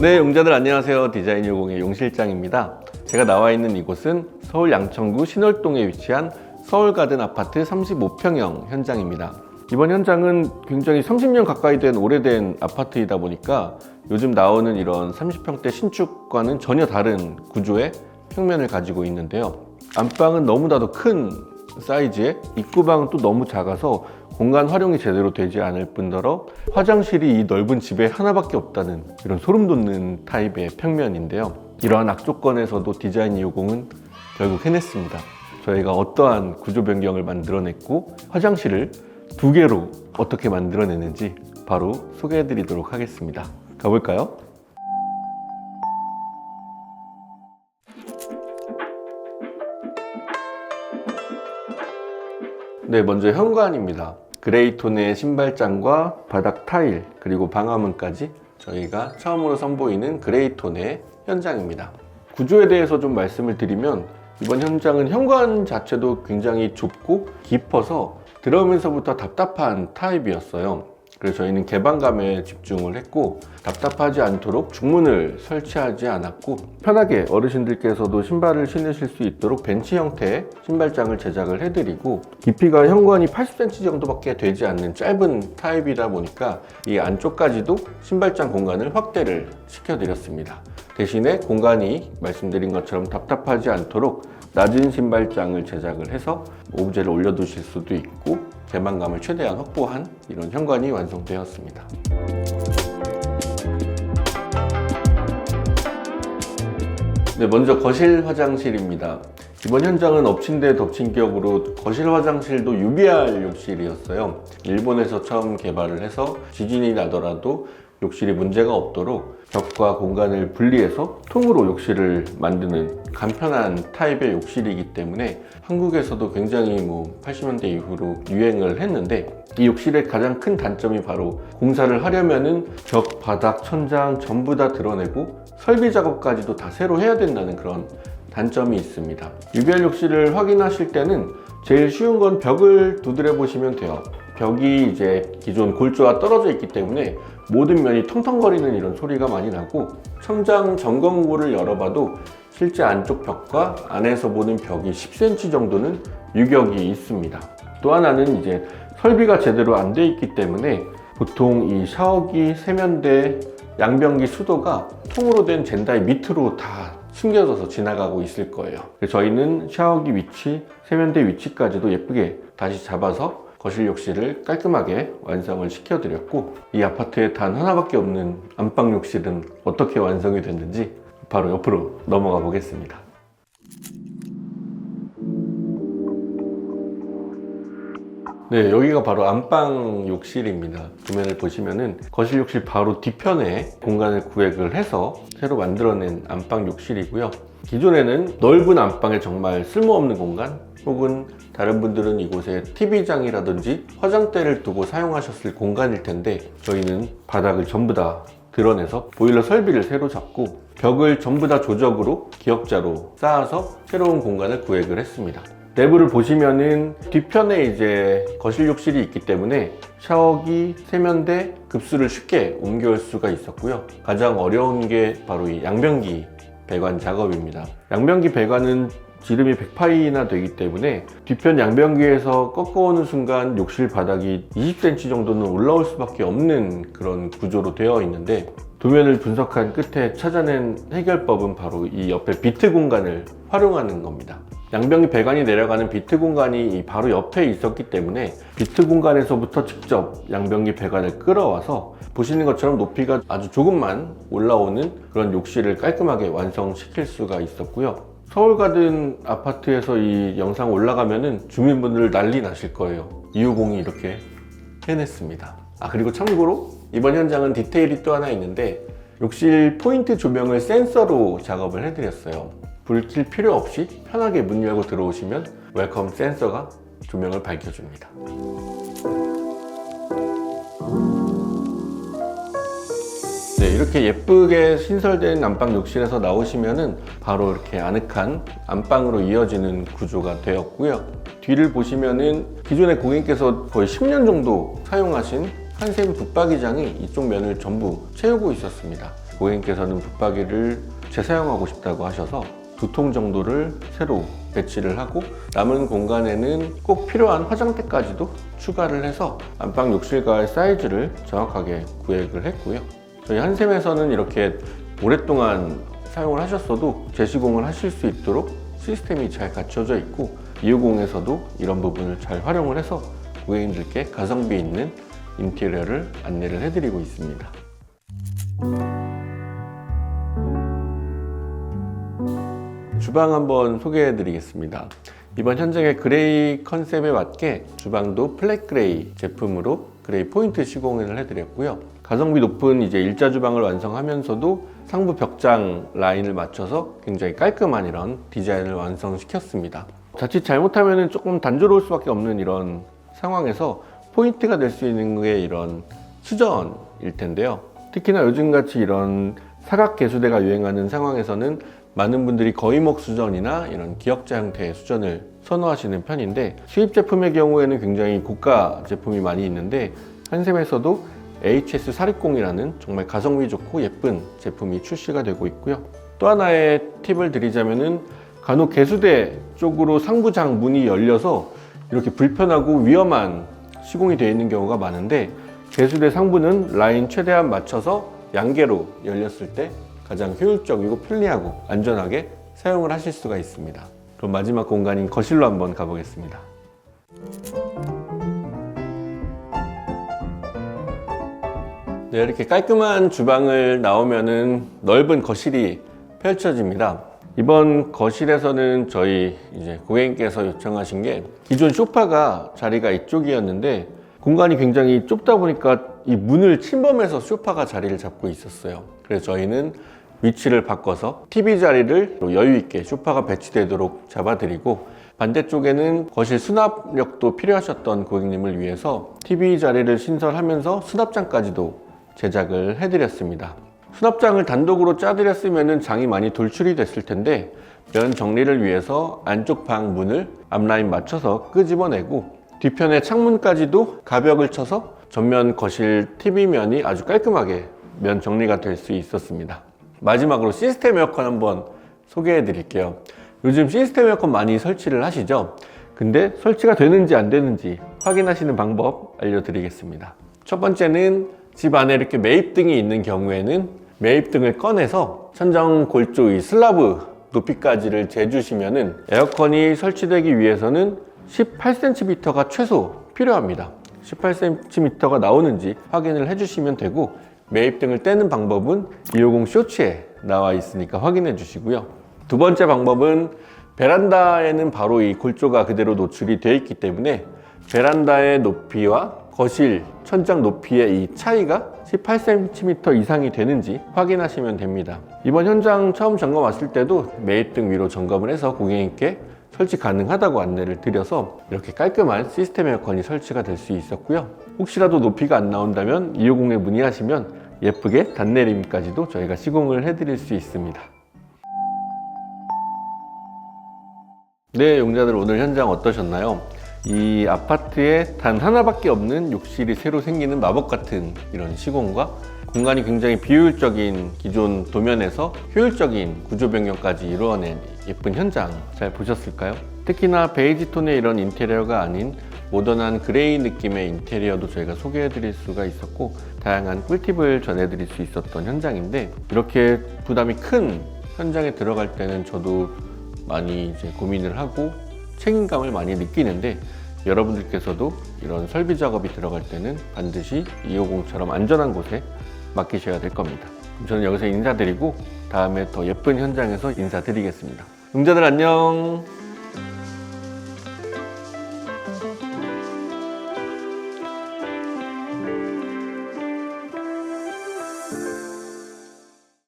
네, 용자들 안녕하세요. 디자인 150의 용실장입니다. 제가 나와 있는 이곳은 서울 양천구 신월동에 위치한 서울가든 아파트 35평형 현장입니다. 이번 현장은 굉장히 30년 가까이 된 오래된 아파트이다 보니까 요즘 나오는 이런 30평대 신축과는 전혀 다른 구조의 평면을 가지고 있는데요. 안방은 너무나도 큰 사이즈에 입구방은 또 너무 작아서 공간 활용이 제대로 되지 않을 뿐더러 화장실이 이 넓은 집에 하나밖에 없다는 이런 소름 돋는 타입의 평면인데요. 이러한 악조건에서도 디자인 250은 결국 해냈습니다. 저희가 어떠한 구조 변경을 만들어냈고 화장실을 두 개로 어떻게 만들어내는지 바로 소개해 드리도록 하겠습니다. 가볼까요? 네, 먼저 현관입니다. 그레이 톤의 신발장과 바닥 타일, 그리고 방화문까지 저희가 처음으로 선보이는 그레이 톤의 현장입니다. 구조에 대해서 좀 말씀을 드리면 이번 현장은 현관 자체도 굉장히 좁고 깊어서 들어오면서부터 답답한 타입이었어요. 그래서 저희는 개방감에 집중을 했고 답답하지 않도록 중문을 설치하지 않았고 편하게 어르신들께서도 신발을 신으실 수 있도록 벤치 형태의 신발장을 제작을 해드리고 깊이가 현관이 80cm 정도밖에 되지 않는 짧은 타입이다 보니까 이 안쪽까지도 신발장 공간을 확대를 시켜드렸습니다. 대신에 공간이 말씀드린 것처럼 답답하지 않도록 낮은 신발장을 제작을 해서 오브제를 올려두실 수도 있고 개방감을 최대한 확보한 이런 현관이 완성되었습니다. 네, 먼저 거실 화장실입니다. 이번 현장은 엎친 데 덮친 격으로 거실 화장실도 UBR 욕실이었어요. 일본에서 처음 개발을 해서 지진이 나더라도 욕실이 문제가 없도록 벽과 공간을 분리해서 통으로 욕실을 만드는 간편한 타입의 욕실이기 때문에 한국에서도 굉장히 뭐 80년대 이후로 유행을 했는데 이 욕실의 가장 큰 단점이 바로 공사를 하려면은 벽, 바닥, 천장 전부 다 드러내고 설비 작업까지도 다 새로 해야 된다는 그런 단점이 있습니다. UBR 욕실을 확인하실 때는 제일 쉬운 건 벽을 두드려 보시면 돼요. 벽이 이제 기존 골조와 떨어져 있기 때문에 모든 면이 텅텅거리는 이런 소리가 많이 나고 천장 점검구를 열어봐도 실제 안쪽 벽과 안에서 보는 벽이 10cm 정도는 유격이 있습니다. 또 하나는 이제 설비가 제대로 안 돼 있기 때문에 보통 이 샤워기, 세면대, 양변기 수도가 통으로 된 젠다의 밑으로 다 숨겨져서 지나가고 있을 거예요. 저희는 샤워기 위치, 세면대 위치까지도 예쁘게 다시 잡아서 거실 욕실을 깔끔하게 완성을 시켜드렸고 이 아파트에 단 하나밖에 없는 안방 욕실은 어떻게 완성이 됐는지 바로 옆으로 넘어가 보겠습니다. 네, 여기가 바로 안방 욕실입니다. 도면을 보시면은 거실 욕실 바로 뒤편에 공간을 구획을 해서 새로 만들어낸 안방 욕실이고요. 기존에는 넓은 안방에 정말 쓸모없는 공간 혹은 다른 분들은 이곳에 TV장이라든지 화장대를 두고 사용하셨을 공간일 텐데 저희는 바닥을 전부 다 드러내서 보일러 설비를 새로 잡고 벽을 전부 다 조적으로 기역자로 쌓아서 새로운 공간을 구획을 했습니다. 내부를 보시면은 뒤편에 이제 거실 욕실이 있기 때문에 샤워기, 세면대, 급수를 쉽게 옮겨올 수가 있었고요. 가장 어려운 게 바로 이 양변기 배관 작업입니다. 양변기 배관은 지름이 108이나 되기 때문에 뒤편 양변기에서 꺾어오는 순간 욕실 바닥이 20cm 정도는 올라올 수밖에 없는 그런 구조로 되어 있는데 도면을 분석한 끝에 찾아낸 해결법은 바로 이 옆에 비트 공간을 활용하는 겁니다. 양변기 배관이 내려가는 비트 공간이 이 바로 옆에 있었기 때문에 비트 공간에서부터 직접 양변기 배관을 끌어와서 보시는 것처럼 높이가 아주 조금만 올라오는 그런 욕실을 깔끔하게 완성시킬 수가 있었고요. 서울 가든 아파트에서 이 영상 올라가면은 주민분들 난리 나실 거예요. 250이 이렇게 해냈습니다. 아, 그리고 참고로 이번 현장은 디테일이 또 하나 있는데 욕실 포인트 조명을 센서로 작업을 해드렸어요. 불킬 필요 없이 편하게 문 열고 들어오시면 웰컴 센서가 조명을 밝혀줍니다. 이렇게 예쁘게 신설된 안방 욕실에서 나오시면은 바로 이렇게 아늑한 안방으로 이어지는 구조가 되었고요. 뒤를 보시면은 기존에 고객님께서 거의 10년 정도 사용하신 한샘 붙박이장이 이쪽 면을 전부 채우고 있었습니다. 고객님께서는 붙박이를 재사용하고 싶다고 하셔서 두 통 정도를 새로 배치를 하고 남은 공간에는 꼭 필요한 화장대까지도 추가를 해서 안방 욕실과의 사이즈를 정확하게 구획을 했고요. 저희 한샘에서는 이렇게 오랫동안 사용을 하셨어도 재시공을 하실 수 있도록 시스템이 잘 갖춰져 있고 250에서도 이런 부분을 잘 활용을 해서 고객님들께 가성비 있는 인테리어를 안내를 해드리고 있습니다. 주방 한번 소개해 드리겠습니다. 이번 현장의 그레이 컨셉에 맞게 주방도 플랫 그레이 제품으로 그레이 포인트 시공을 해드렸고요. 가성비 높은 이제 일자 주방을 완성하면서도 상부 벽장 라인을 맞춰서 굉장히 깔끔한 이런 디자인을 완성시켰습니다. 자칫 잘못하면 조금 단조로울 수밖에 없는 이런 상황에서 포인트가 될 수 있는 게 이런 수전일 텐데요. 특히나 요즘같이 이런 사각 개수대가 유행하는 상황에서는 많은 분들이 거의목 수전이나 이런 기역자 형태의 수전을 선호하시는 편인데 수입 제품의 경우에는 굉장히 고가 제품이 많이 있는데 한샘에서도 HS460이라는 정말 가성비 좋고 예쁜 제품이 출시가 되고 있고요. 또 하나의 팁을 드리자면은 간혹 개수대 쪽으로 상부장 문이 열려서 이렇게 불편하고 위험한 시공이 되어 있는 경우가 많은데 개수대 상부는 라인 최대한 맞춰서 양개로 열렸을 때 가장 효율적이고 편리하고 안전하게 사용을 하실 수가 있습니다. 그럼 마지막 공간인 거실로 한번 가보겠습니다. 네, 이렇게 깔끔한 주방을 나오면은 넓은 거실이 펼쳐집니다. 이번 거실에서는 저희 이제 고객님께서 요청하신 게 기존 소파가 자리가 이쪽이었는데 공간이 굉장히 좁다 보니까 이 문을 침범해서 소파가 자리를 잡고 있었어요. 그래서 저희는 위치를 바꿔서 TV 자리를 여유 있게 소파가 배치되도록 잡아드리고 반대쪽에는 거실 수납력도 필요하셨던 고객님을 위해서 TV 자리를 신설하면서 수납장까지도 제작을 해드렸습니다. 수납장을 단독으로 짜드렸으면 장이 많이 돌출이 됐을 텐데 면 정리를 위해서 안쪽 방 문을 앞라인 맞춰서 끄집어내고 뒤편의 창문까지도 가벽을 쳐서 전면 거실 TV면이 아주 깔끔하게 면 정리가 될 수 있었습니다. 마지막으로 시스템 에어컨 한번 소개해 드릴게요. 요즘 시스템 에어컨 많이 설치를 하시죠? 근데 설치가 되는지 안 되는지 확인하시는 방법 알려드리겠습니다. 첫 번째는 집 안에 이렇게 매입등이 있는 경우에는 매입등을 꺼내서 천정 골조 이 슬라브 높이까지를 재주시면은 에어컨이 설치되기 위해서는 18cm가 최소 필요합니다. 18cm가 나오는지 확인을 해주시면 되고 매입등을 떼는 방법은 250 쇼츠에 나와 있으니까 확인해 주시고요. 두 번째 방법은 베란다에는 바로 이 골조가 그대로 노출이 되어 있기 때문에 베란다의 높이와 거실 천장 높이의 이 차이가 18cm 이상이 되는지 확인하시면 됩니다. 이번 현장 처음 점검 왔을 때도 매입등 위로 점검을 해서 고객님께 설치 가능하다고 안내를 드려서 이렇게 깔끔한 시스템 에어컨이 설치가 될 수 있었고요. 혹시라도 높이가 안 나온다면 250에 문의하시면 예쁘게 단내림까지도 저희가 시공을 해드릴 수 있습니다. 네, 용자들 오늘 현장 어떠셨나요? 이 아파트에 단 하나밖에 없는 욕실이 새로 생기는 마법 같은 이런 시공과 공간이 굉장히 비효율적인 기존 도면에서 효율적인 구조 변경까지 이루어낸 예쁜 현장 잘 보셨을까요? 특히나 베이지 톤의 이런 인테리어가 아닌 모던한 그레이 느낌의 인테리어도 저희가 소개해 드릴 수가 있었고 다양한 꿀팁을 전해 드릴 수 있었던 현장인데 이렇게 부담이 큰 현장에 들어갈 때는 저도 많이 이제 고민을 하고 책임감을 많이 느끼는데 여러분들께서도 이런 설비 작업이 들어갈 때는 반드시 250처럼 안전한 곳에 맡기셔야 될 겁니다. 저는 여기서 인사드리고 다음에 더 예쁜 현장에서 인사드리겠습니다. 용자들 안녕!